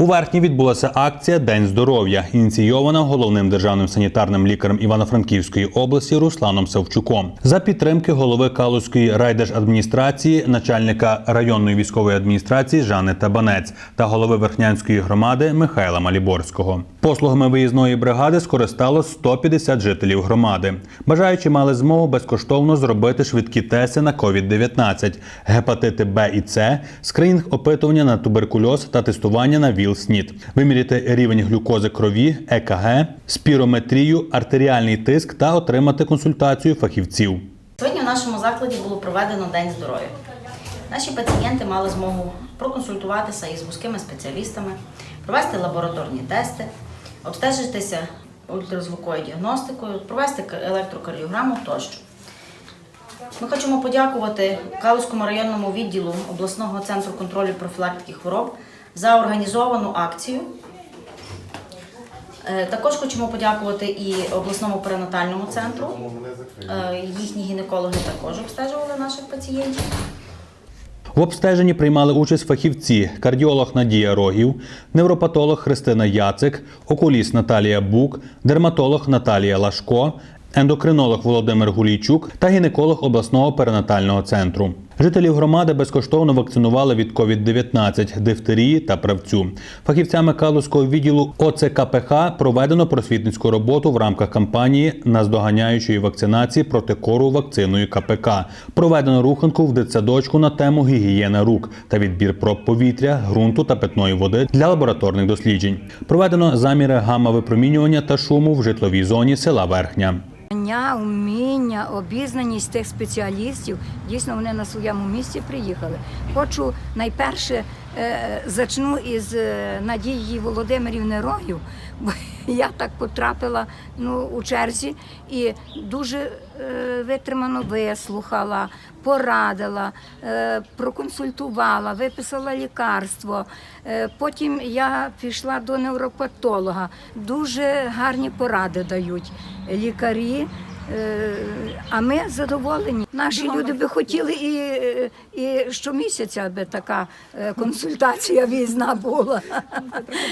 У верхній відбулася акція День здоров'я, ініційована головним державним санітарним лікарем Івано-Франківської області Русланом Савчуком за підтримки голови Калузької райдержадміністрації, начальника районної військової адміністрації Жанни Табанець та голови Верхнянської громади Михайла Маліборського. Послугами виїзної бригади скористало 150 жителів громади. Бажаючі мали змогу безкоштовно зробити швидкі тести на COVID-19, гепатити Б і С, скринінг опитування на туберкульоз та тестування на ВІЛ-СНІД, виміряти рівень глюкози крові, ЕКГ, спірометрію, артеріальний тиск та отримати консультацію фахівців. Сьогодні в нашому закладі було проведено День здоров'я. Наші пацієнти мали змогу проконсультуватися із вузькими спеціалістами, провести лабораторні тести, обстежитися ультразвуковою діагностикою, провести електрокардіограму тощо. Ми хочемо подякувати Калузькому районному відділу обласного центру контролю профілактики хвороб за організовану акцію. Е, Також хочемо подякувати і обласному перинатальному центру. Е, Їхні гінекологи також обстежували наших пацієнтів. В обстеженні приймали участь фахівці: кардіолог Надія Рогів, невропатолог Христина Яцик, окуліст Наталія Бук, дерматолог Наталія Лашко, ендокринолог Володимир Гулійчук та гінеколог обласного перинатального центру. Жителів громади безкоштовно вакцинували від COVID-19, дифтерії та правцю. Фахівцями Калузького відділу ОЦКПХ проведено просвітницьку роботу в рамках кампанії наздоганяючої вакцинації проти кору вакциною КПК. Проведено руханку в дитсадочку на тему гігієна рук та відбір проб повітря, ґрунту та питної води для лабораторних досліджень. Проведено заміри гамма-випромінювання та шуму в житловій зоні села Верхня. Знання, уміння, обізнаність тих спеціалістів, дійсно вони на своєму місці приїхали. Хочу найперше е, зачну із е, Надії Володимирівни Рогів, бо я так потрапила ну, у черзі і дуже е, витримано вислухала, порадила, проконсультувала, виписала лікарство. Потім я пішла до невропатолога. Дуже гарні поради дають лікарі. Е, А ми задоволені. Наші люди би хотіли і, і щомісяця би така е, консультація візна була.